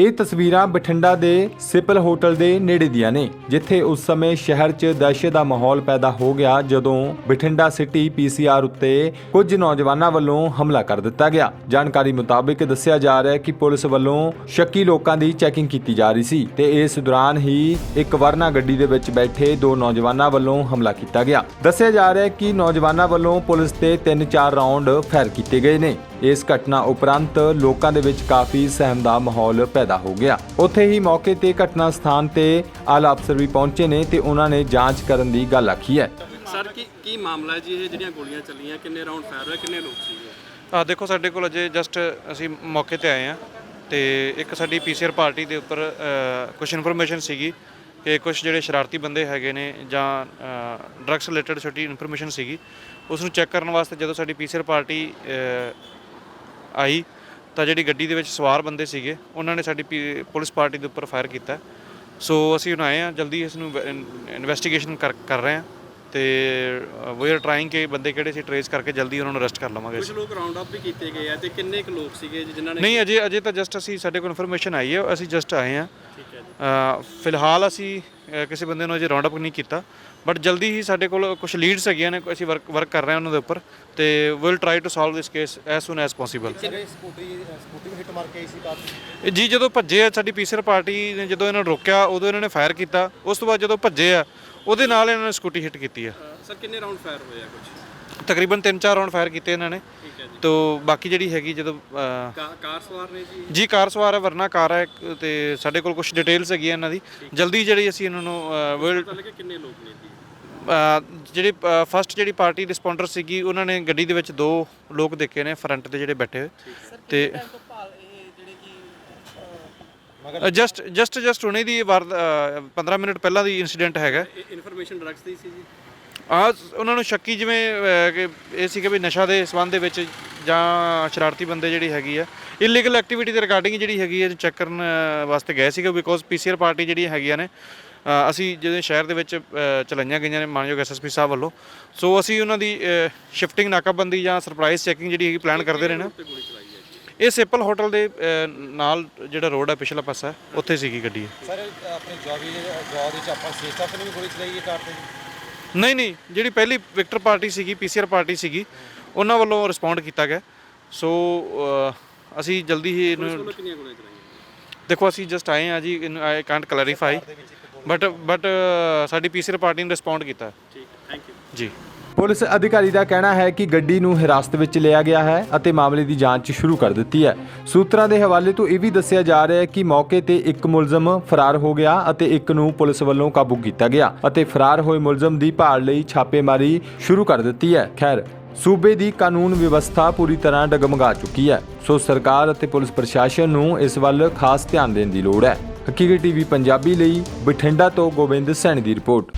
ਇਹ ਤਸਵੀਰਾਂ ਬਠਿੰਡਾ ਦੇ ਸਿਪਲ ਹੋਟਲ ਦੇ ਨੇੜੇ ਦੀਆਂ ਨੇ, ਜਿੱਥੇ ਉਸ ਸਮੇਂ ਸ਼ਹਿਰ 'ਚ ਦਹਿਸ਼ਤ ਦਾ ਮਾਹੌਲ ਪੈਦਾ ਹੋ ਗਿਆ, ਜਦੋਂ ਬਠਿੰਡਾ ਸਿਟੀ ਪੀਸੀਆਰ ਉੱਤੇ ਕੁਝ ਨੌਜਵਾਨਾਂ ਵੱਲੋਂ ਹਮਲਾ ਕਰ ਦਿੱਤਾ ਗਿਆ। ਜਾਣਕਾਰੀ ਮੁਤਾਬਕ ਦੱਸਿਆ ਜਾ ਰਿਹਾ ਹੈ ਕਿ ਪੁਲਿਸ ਵੱਲੋਂ ਸ਼ੱਕੀ ਲੋਕਾਂ ਦੀ ਚੈਕਿੰਗ ਕੀਤੀ ਜਾ ਰਹੀ ਸੀ ਤੇ ਇਸ ਦੌਰਾਨ ਹੀ ਇੱਕ ਵਰਨਾ ਗੱਡੀ ਦੇ ਵਿੱਚ ਬੈਠੇ ਦੋ ਨੌਜਵਾਨਾਂ ਵੱਲੋਂ ਹਮਲਾ ਕੀਤਾ ਗਿਆ। ਦੱਸਿਆ ਜਾ ਰਿਹਾ ਹੈ ਕਿ ਨੌਜਵਾਨਾਂ ਵੱਲੋਂ ਪੁਲਿਸ ਤੇ 3-4 ਰਾਉਂਡ ਫਾਇਰ ਕੀਤੇ ਗਏ ਨੇ। ਇਸ ਘਟਨਾ ਉਪਰੰਤ ਲੋਕਾਂ ਦੇ ਵਿੱਚ ਕਾਫੀ ਸਹਿਮ ਦਾ ਮਾਹੌਲ ਪੈਦਾ ਹੋ ਗਿਆ। ਉੱਥੇ ਹੀ ਮੌਕੇ ਤੇ ਘਟਨਾ ਸਥਾਨ ਤੇ ਆਲਾ ਅਫਸਰ ਵੀ ਪਹੁੰਚੇ ਨੇ ਤੇ ਉਹਨਾਂ ਨੇ ਜਾਂਚ ਕਰਨ ਦੀ ਗੱਲ ਆਖੀ ਹੈ। ਸਰ ਕੀ ਕੀ ਮਾਮਲਾ ਹੈ ਜੀ? ਇਹ ਜਿਹੜੀਆਂ ਗੋਲੀਆਂ ਚੱਲੀਆਂ ਕਿੰਨੇ ਰਾਉਂਡ ਫਾਇਰ ਹੋਏ ਕਿੰਨੇ ਲੋਕ ਸੀਗੇ? ਆ ਦੇਖੋ ਸਾਡੇ ਕੋਲ ਅਜੇ ਜਸਟ ਅਸੀਂ ਮੌਕੇ ਤੇ ਆਏ ਆ ਤੇ ਇੱਕ ਸਾਡੀ ਪੀਸੀਆਰ ਪਾਰਟੀ ਦੇ ਉੱਪਰ ਕੁਝ ਇਨਫੋਰਮੇਸ਼ਨ ਸੀਗੀ ਕਿ ਕੁਝ ਜਿਹੜੇ ਸ਼ਰਾਰਤੀ ਬੰਦੇ ਹੈਗੇ ਨੇ ਜਾਂ ਡਰੱਗਸ ਰਿਲੇਟਡ ਛੋਟੀ ਇਨਫੋਰਮੇਸ਼ਨ ਸੀਗੀ ਉਸ ਨੂੰ ਚੈੱਕ ਕਰਨ ਵਾਸਤੇ ਜਦੋਂ ਸਾਡੀ ਪੀਸੀਆਰ ਪਾਰਟੀ ਆਈ ਤਾਂ ਜਿਹੜੀ ਗੱਡੀ ਦੇ ਵਿੱਚ ਸਵਾਰ ਬੰਦੇ ਸੀਗੇ ਉਹਨਾਂ ਨੇ ਸਾਡੀ ਪੀ- ਪੁਲਿਸ ਪਾਰਟੀ ਦੇ ਉੱਪਰ ਫਾਇਰ ਕੀਤਾ। ਸੋ ਅਸੀਂ ਹੁਣ ਆਏ ਆ ਜਲਦੀ ਇਸ ਨੂੰ ਇਨਵੈਸਟੀਗੇਸ਼ਨ ਕਰ ਕਰ ਰਹੇ ਆ ਤੇ ਵੀ ਆਰ ਟਰਾਈਂਗ ਕਿ ਬੰਦੇ ਕਿਹੜੇ ਸੀ ਟਰੇਸ ਕਰਕੇ ਜਲਦੀ ਉਹਨਾਂ ਨੂੰ ਅਰੈਸਟ ਕਰ ਲਵਾਂਗੇ ਕੁਝ ਅਸੀਂ ਲੋਕ ਰਾਉਂਡ ਅਪ ਵੀ ਕੀਤੇ ਗਏ ਆ ਤੇ ਕਿੰਨੇ ਕੁ ਲੋਕ ਸੀਗੇ ਜੀ ਜਿਨ੍ਹਾਂ ਨੇ ਨਹੀਂ ਅਜੇ ਅਜੇ ਤਾਂ ਜਸਟ ਅਸੀਂ ਸਾਡੇ ਕੋਲ ਇਨਫੋਰਮੇਸ਼ਨ ਆਈ ਹੈ ਅਸੀਂ ਜਸਟ ਆਏ ਆ ਠੀਕ ਹੈ। ਫਿਲਹਾਲ ਅਸੀਂ ਕਿਸੇ ਬੰਦੇ ਨੂੰ ਅਜੇ ਰਾਉਂਡ ਅਪ ਨਹੀਂ ਕੀਤਾ ਬਟ ਜਲਦੀ ਹੀ ਸਾਡੇ ਕੋਲ ਕੁਝ ਲੀਡਸ ਹੈਗੀਆਂ ਨੇ ਅਸੀਂ ਵਰਕ ਵਰਕ ਕਰ ਰਹੇ ਹਾਂ ਉਹਨਾਂ ਦੇ ਉੱਪਰ ਤੇ will try to solve this case as soon as possible ਜੀ ਜਦੋਂ ਭੱਜੇ ਆ ਸਾਡੀ ਪੀਸਰ ਪਾਰਟੀ ਨੇ ਜਦੋਂ ਇਹਨਾਂ ਨੂੰ ਰੋਕਿਆ ਉਦੋਂ ਇਹਨਾਂ ਨੇ ਫਾਇਰ ਕੀਤਾ ਉਸ ਤੋਂ ਬਾਅਦ ਜਦੋਂ ਭੱਜੇ ਆ ਉਹਦੇ ਨਾਲ ਇਹਨਾਂ ਨੇ ਸਕੂਟੀ ਹਿੱਟ ਕੀਤੀ ਆ। ਸਰ ਕਿੰਨੇ ਰਾਉਂਡ ਫਾਇਰ ਹੋਏ ਆ ਕੁਝ ਤਕਰੀਬਨ 3-4 ਰਾਉਂਡ ਫਾਇਰ ਕੀਤੇ ਇਹਨਾਂ ਨੇ। ਤੋ ਬਾਕੀ ਜਿਹੜੀ ਹੈਗੀ ਜਦੋਂ ਅ, ਕਾ- ਕਾਰ ਸਵਾਰ ਨੇ ਜੀ? ਜੀ ਕਾਰ ਸਵਾਰ ਹੈ ਵਰਨਾ ਕਾਰ ਹੈ ਇੱਕ ਤੇ ਸਾਡੇ ਕੋਲ ਕੁਝ ਡਿਟੇਲਸ ਹੈਗੀਆਂ ਇਹਨਾਂ ਦੀ। ਜਲਦੀ ਜਿਹੜੀ ਅਸੀਂ ਇਹਨਾਂ ਨੂੰ ਵਿਲ ਪਤਾ ਲੱਗੇ ਕਿੰਨੇ ਲੋਕ ਨੇ ਜੀ? ਜਿਹੜੀ ਫਸਟ ਜਿਹੜੀ ਪਾਰਟੀ ਰਿਸਪੌਂਡਰ ਸੀਗੀ ਉਹਨਾਂ ਨੇ ਗੱਡੀ ਦੇ ਵਿੱਚ ਦੋ ਲੋਕ ਦੇਖੇ ਨੇ ਫਰੰਟ ਤੇ ਜਿਹੜੇ ਬੈਠੇ ਹੋਏ। ਤੇ ਜਸਟ ਜਸਟ ਜਸਟ ਹੁਣੇ ਦੀ ਵਾਰ ਅ, 15 ਮਿੰਟ ਪਹਿਲਾਂ ਦੀ ਇਨਸੀਡੈਂਟ ਹੈਗਾ। ਇਨਫੋਰਮੇਸ਼ਨ ਡਰੱਗਸ ਦੀ ਸੀ ਜੀ? ਆ ਉਹਨਾਂ ਨੂੰ ਸ਼ੱਕੀ ਜਿਵੇਂ ਅ, ਕਿ ਇਹ ਸੀ ਕਿ ਵੀ ਨਸ਼ਾ ਦੇ ਸੰਬੰਧ ਦੇ ਵਿੱਚ ਜਾਂ ਸ਼ਰਾਰਤੀ ਬੰਦੇ ਜਿਹੜੀ ਹੈਗੀ ਆ ਇਲੀਗਲ ਐਕਟੀਵਿਟੀ ਦੇ ਰਿਗਾਰਡਿੰਗ ਜਿਹੜੀ ਹੈਗੀ ਹੈ ਚੈੱਕ ਕਰਨ ਵਾਸਤੇ ਗਏ ਸੀਗੇ ਬਿਕੋਜ਼ ਪੀਸੀਆਰ ਪਾਰਟੀ ਜਿਹੜੀ ਹੈਗੀਆਂ ਨੇ ਅਸੀਂ ਜਿਹੜੇ ਸ਼ਹਿਰ ਦੇ ਵਿੱਚ ਚਲਾਈਆਂ ਗਈਆਂ ਨੇ ਮਾਨਯੋਗ ਐਸਐਸਪੀ ਸਾਹਿਬ ਵੱਲੋਂ। ਸੋ ਅਸੀਂ ਉਹਨਾਂ ਦੀ ਸ਼ਿਫਟਿੰਗ ਨਾਕਾਬੰਦੀ ਜਾਂ ਸਰਪ੍ਰਾਈਜ਼ ਚੈਕਿੰਗ ਜਿਹੜੀ ਹੈਗੀ ਪਲਾਨ ਕਰਦੇ ਰਹੇ ਨਾ। ਗੋਲੀ ਚਲਾਈ ਇਹ ਸਿੱਪਲ ਹੋਟਲ ਦੇ ਨਾਲ ਜਿਹੜਾ ਰੋਡ ਹੈ ਪਿਛਲਾ ਪਾਸਾ, ਉੱਥੇ ਸੀਗੀ ਗੱਡੀ। ਸਰ ਆਪਣੇ ਜੌਬੀ ਜੌਬ ਵਿੱਚ ਆਪਾਂ ਸੀ ਸਟਾਫ ਨੇ ਵੀ ਗੋਲੀ ਚਲਾਈ ਹੈ ਕਾਰ ਤੇ? ਨਹੀਂ ਨਹੀਂ ਜਿਹੜੀ ਪਹਿਲੀ ਵਿਕਟਰ ਪਾਰਟੀ ਸੀਗੀ ਪੀਸੀਆਰ ਪਾਰਟੀ ਸੀਗੀ ਉਹਨਾਂ ਵੱਲੋਂ ਰਿਸਪੌਂਡ ਕੀਤਾ ਗਿਆ। ਸੋ ਅ, ਅਸੀਂ ਜਲਦੀ ਹੀ ਇਹਨੂੰ ਚਲੋ ਕਿੰਨੀਆਂ ਗੋਲੀਆਂ ਚਲਾਈਆਂ? ਦੇਖੋ ਅਸੀਂ ਜਸਟ ਆਏ ਆ ਜੀ I can't clarify but but ਸਾਡੀ ਪੀਸੀਆਰ ਪਾਰਟੀ ਨੇ ਰਿਸਪੌਂਡ ਕੀਤਾ। ਠੀਕ ਥੈਂਕ ਯੂ ਜੀ। ਪੁਲਿਸ ਅਧਿਕਾਰੀ ਦਾ ਕਹਿਣਾ ਹੈ ਕਿ ਗੱਡੀ ਨੂੰ ਹਿਰਾਸਤ ਵਿੱਚ ਲਿਆ ਗਿਆ ਹੈ ਅਤੇ ਮਾਮਲੇ ਦੀ ਜਾਂਚ ਸ਼ੁਰੂ ਕਰ ਦਿੱਤੀ ਹੈ। ਸੂਤਰਾਂ ਦੇ ਹਵਾਲੇ ਤੋਂ ਇਹ ਵੀ ਦੱਸਿਆ ਜਾ ਰਿਹਾ ਹੈ ਕਿ ਮੌਕੇ ਤੇ ਇੱਕ ਮੁਲਜ਼ਮ ਫਰਾਰ ਹੋ ਗਿਆ ਅਤੇ ਇੱਕ ਨੂੰ ਪੁਲਿਸ ਵੱਲੋਂ ਕਾਬੂ ਕੀਤਾ ਗਿਆ ਅਤੇ ਫਰਾਰ ਹੋਏ ਮੁਲਜ਼ਮ ਦੀ ਭਾਲ ਲਈ ਛਾਪੇਮਾਰੀ ਸ਼ੁਰੂ ਕਰ ਦਿੱਤੀ ਹੈ। ਖੈਰ, ਸੂਬੇ ਦੀ ਕਾਨੂੰਨ ਵਿਵਸਥਾ ਪੂਰੀ ਤਰ੍ਹਾਂ ਡਗਮਗਾ ਚੁੱਕੀ ਹੈ। ਸੋ ਸਰਕਾਰ ਅਤੇ ਪੁਲਿਸ ਪ੍ਰਸ਼ਾਸਨ ਨੂੰ ਇਸ ਵੱਲ ਖਾਸ ਧਿਆਨ ਦੇਣ ਦੀ ਲੋੜ ਹੈ। ਹਕੀਕਤ ਟੀਵੀ ਪੰਜਾਬੀ ਲਈ ਬਠਿੰਡਾ ਤੋਂ ਗੋਬਿੰਦ ਸੈਣੀ ਦੀ ਰਿਪੋਰਟ।